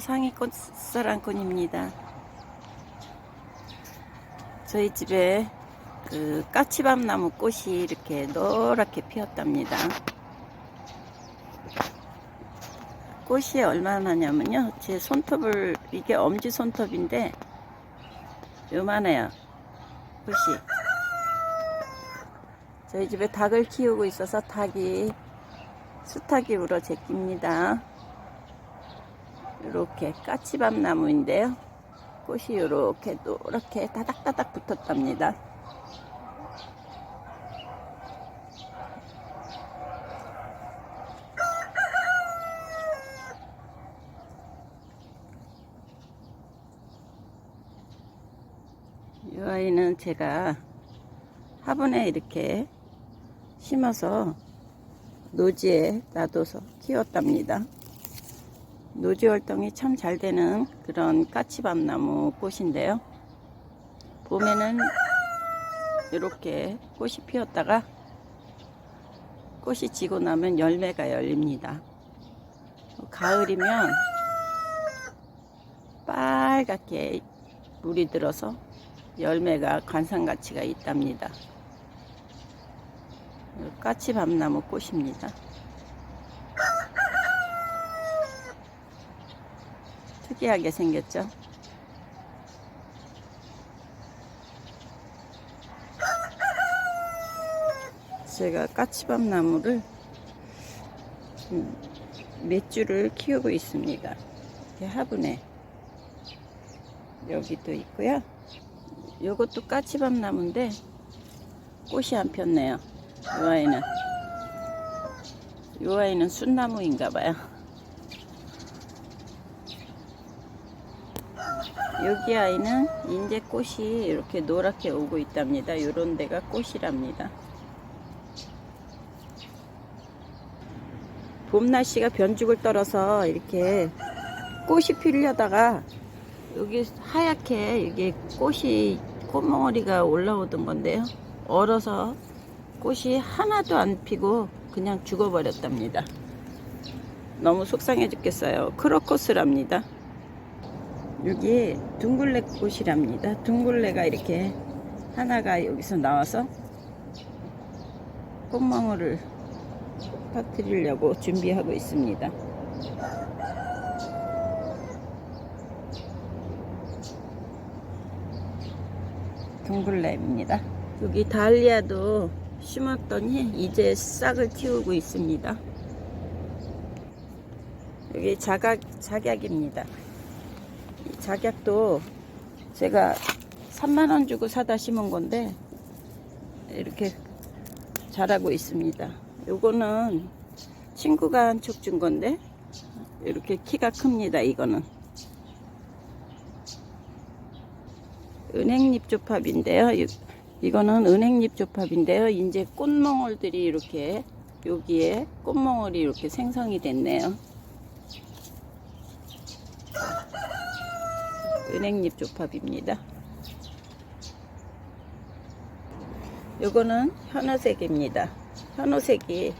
상위 꽃사랑꾼입니다. 저희 집에 그 까치밤 나무 꽃이 이렇게 노랗게 피었답니다. 꽃이 얼마나냐면요. 제 손톱을, 이게 엄지 손톱인데, 요만해요. 꽃이. 저희 집에 닭을 키우고 있어서 닭이 수탉이 울어 제낍니다. 이렇게 까치밤 나무인데요. 꽃이 이렇게 노랗게 다닥다닥 붙었답니다. 이 아이는 제가 화분에 이렇게 심어서 노지에 놔둬서 키웠답니다. 노지 활동이 참 잘 되는 그런 까치밤나무 꽃인데요. 봄에는 이렇게 꽃이 피었다가 꽃이 지고 나면 열매가 열립니다. 가을이면 빨갛게 물이 들어서 열매가 관상 가치가 있답니다. 까치밤나무 꽃입니다. 특이하게 생겼죠? 제가 까치밤나무를 음, 몇 줄을 키우고 있습니다. 화분에 여기도 있고요. 요것도 까치밤나무인데 꽃이 안 폈네요. 이 아이는 이 아이는 순나무인가 봐요. 여기 아이는 이제 꽃이 이렇게 노랗게 오고 있답니다. 요런 데가 꽃이랍니다. 봄 날씨가 변죽을 떨어서 이렇게 꽃이 피려다가 여기 하얗게 이게 꽃이 꽃몽어리가 올라오던 건데요. 얼어서 꽃이 하나도 안 피고 그냥 죽어버렸답니다. 너무 속상해 죽겠어요. 크로커스랍니다. 여기 둥글레 꽃이랍니다. 둥글레가 이렇게 하나가 여기서 나와서 꽃망울을 퍼뜨리려고 준비하고 있습니다. 둥글레입니다. 여기 달리아도 심었더니 이제 싹을 틔우고 있습니다. 여기 작약, 작약입니다. 이 작약도 제가 3만원 주고 사다 심은 건데 이렇게 자라고 있습니다. 요거는 친구가 한 촉 준 건데 이렇게 키가 큽니다. 이거는 은행잎 조팝인데요. 이- 이거는 은행잎 조팝인데요. 이제 꽃몽울들이 이렇게 여기에 꽃몽울이 이렇게 생성이 됐네요. 은행잎 조팝입니다. 요거는 현어색입니다. 현어색이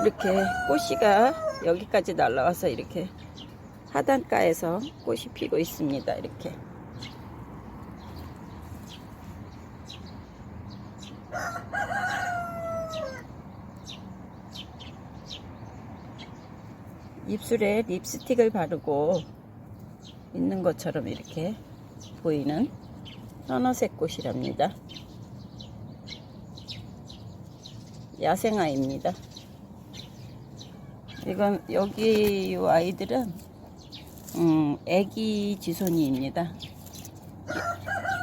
이렇게 꽃이가 여기까지 날라와서 이렇게 하단가에서 꽃이 피고 있습니다. 이렇게. 입술에 립스틱을 바르고 있는 것처럼 이렇게 보이는 현어색 꽃이랍니다. 야생아입니다. 이건 여기 이 아이들은 음, 애기 지손이입니다.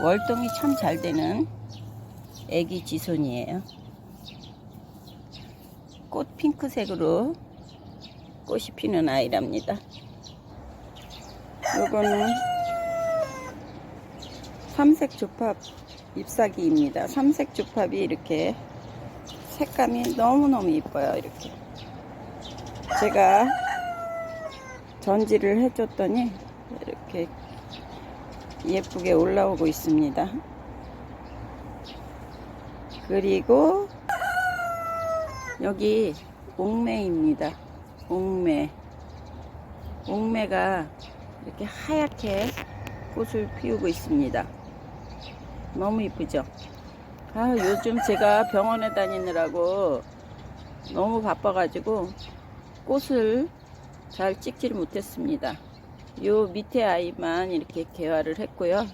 월동이 참 잘 되는 애기 지손이에요. 꽃 핑크색으로 꽃이 피는 아이랍니다. 요거는 삼색 조팝 잎사귀입니다. 삼색 조팝이 이렇게 색감이 너무너무 이뻐요. 이렇게. 제가 전지를 해줬더니 이렇게 예쁘게 올라오고 있습니다. 그리고 여기 옥매입니다. 옥매. 옥매가 이렇게 하얗게 꽃을 피우고 있습니다. 너무 이쁘죠? 아, 요즘 제가 병원에 다니느라고 너무 바빠가지고 꽃을 잘 찍지를 못했습니다. 요 밑에 아이만 이렇게 개화를 했고요.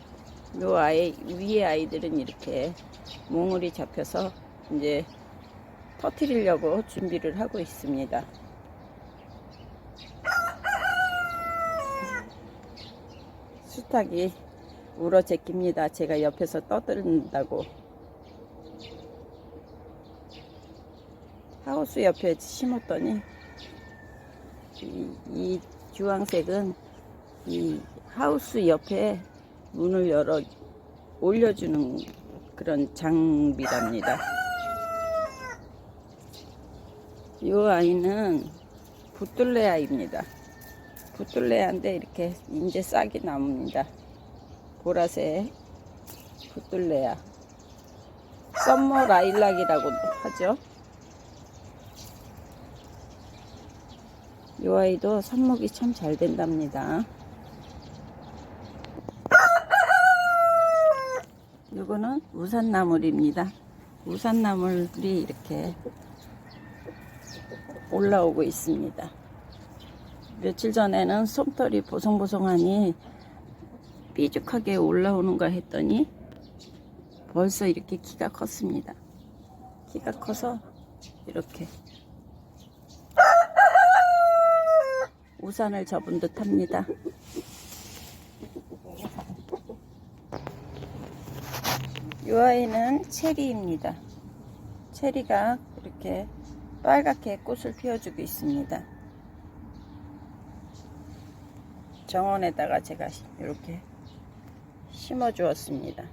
요 아이, 위에 아이들은 이렇게 몽울이 잡혀서 이제 터트리려고 준비를 하고 있습니다. 수탉이 울어 제낍니다. 제가 옆에서 떠들는다고. 하우스 옆에 심었더니 이, 이 주황색은 이 하우스 옆에 문을 열어 올려주는 그런 장비랍니다. 이 아이는 붓둘레아입니다. 붓둘레아인데 이렇게 인제 싹이 나옵니다. 보라색 붓둘레아. 썸머 라일락이라고 하죠. 이 아이도 삽목이 참 잘 된답니다. 이거는 우산나물입니다. 우산나물이 이렇게 올라오고 있습니다. 며칠 전에는 솜털이 보송보송하니 삐죽하게 올라오는가 했더니 벌써 이렇게 키가 컸습니다. 키가 커서 이렇게 우산을 접은 듯 합니다. 이 아이는 체리입니다. 체리가 이렇게 빨갛게 꽃을 피워주고 있습니다. 정원에다가 제가 이렇게 심어 주었습니다.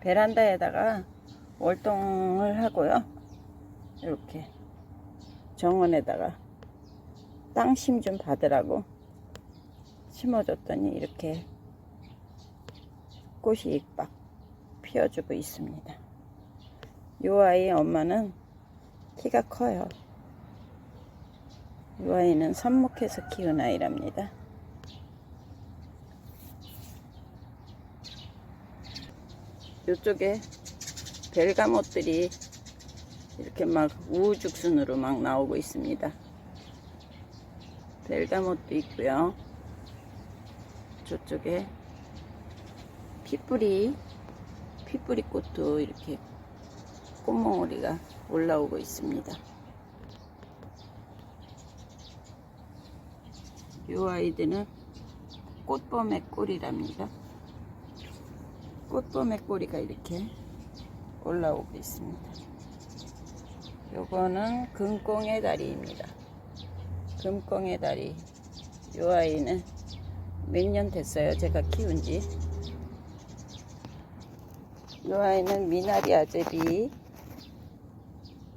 베란다에다가 월동을 하고요. 이렇게 정원에다가 땅심 좀 받으라고 심어줬더니 이렇게 꽃이 막 피워주고 있습니다. 이 아이 엄마는 키가 커요. 이 아이는 삽목해서 키운 아이랍니다. 이쪽에 벨가못들이 이렇게 막 우후죽순으로 막 나오고 있습니다. 벨가못도 있고요. 저쪽에 피뿌리, 피뿌리 꽃도 이렇게 꽃몽오리가 올라오고 있습니다. 이 아이들은 꽃범의 꿀이랍니다. 꽃범의 꼬리가 이렇게 올라오고 있습니다. 요거는 금꽁의 다리입니다. 금꽁의 다리. 요 아이는 몇 년 됐어요. 제가 키운 지. 요 아이는 미나리 아제비.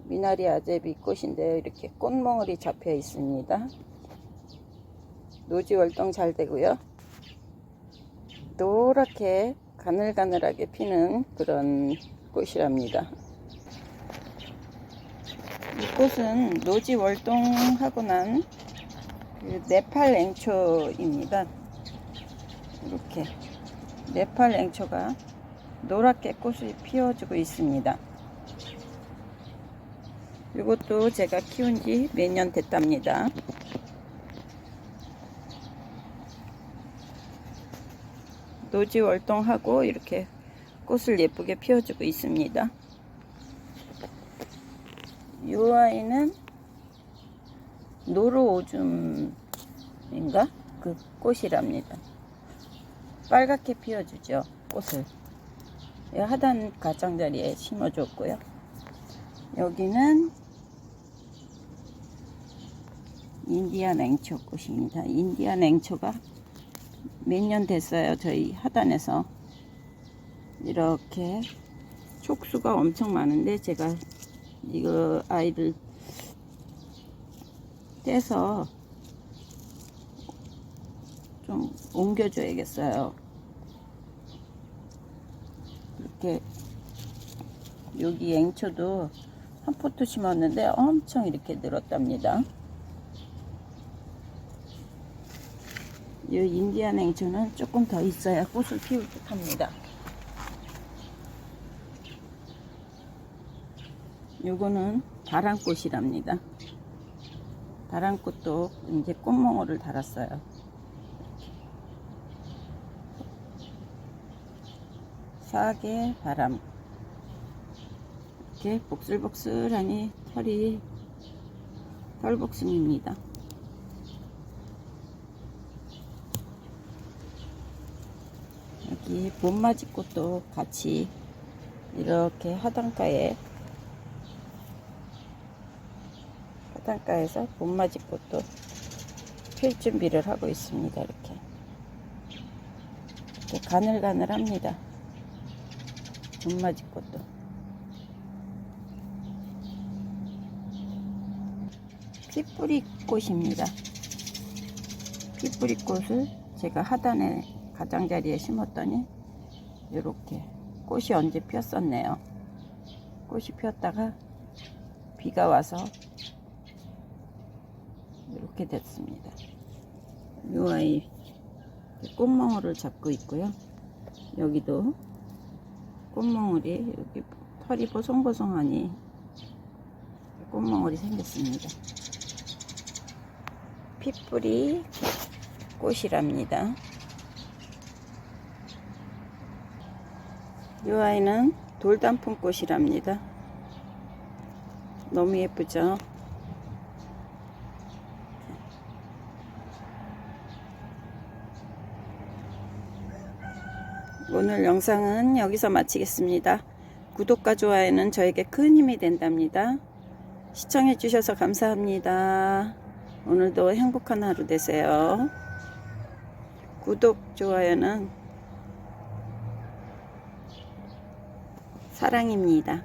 미나리 아제비 꽃인데요. 이렇게 꽃몽울이 잡혀 있습니다. 노지 월동 잘 되고요. 노랗게 가늘가늘하게 피는 그런 꽃이랍니다. 이 꽃은 노지 월동하고 난 그 네팔 앵초입니다. 이렇게 네팔 앵초가 노랗게 꽃이 피어주고 있습니다. 이것도 제가 키운 지 몇 년 됐답니다. 노지 월동하고 이렇게 꽃을 예쁘게 피워주고 있습니다. 이 아이는 노루오줌인가? 그 꽃이랍니다. 빨갛게 피워주죠, 꽃을. 이 하단 가장자리에 심어줬고요. 여기는 인디안 앵초 꽃입니다. 인디안 앵초가 몇 년 됐어요. 저희 하단에서 이렇게 촉수가 엄청 많은데 제가 이거 아이들 떼서 좀 옮겨줘야겠어요. 이렇게 여기 앵초도 한 포트 심었는데 엄청 이렇게 늘었답니다. 이 인디안 행주는 조금 더 있어야 꽃을 피울 듯 합니다. 요거는 바람꽃이랍니다. 바람꽃도 이제 꽃몽어를 달았어요. 사계 바람. 이렇게 복슬복슬하니 털이 털복숭입니다. 여기 봄맞이 꽃도 같이 이렇게 하단가에 하단가에서 봄맞이 꽃도 필 준비를 하고 있습니다. 이렇게, 이렇게 가늘가늘합니다. 봄맞이 꽃도 피뿌리 꽃입니다. 피뿌리 꽃을 제가 하단에 가장자리에 심었더니 이렇게 꽃이 언제 피었었네요. 꽃이 피었다가 비가 와서 이렇게 됐습니다. 이 아이 꽃망울을 잡고 있고요. 여기도 꽃망울이 여기 털이 보송보송하니 꽃망울이 생겼습니다. 핏뿌리 꽃이랍니다. 이 아이는 돌단풍 꽃이랍니다. 너무 예쁘죠? 오늘 영상은 여기서 마치겠습니다. 구독과 좋아요는 저에게 큰 힘이 된답니다. 시청해 주셔서 감사합니다. 오늘도 행복한 하루 되세요. 구독, 좋아요는 사랑입니다.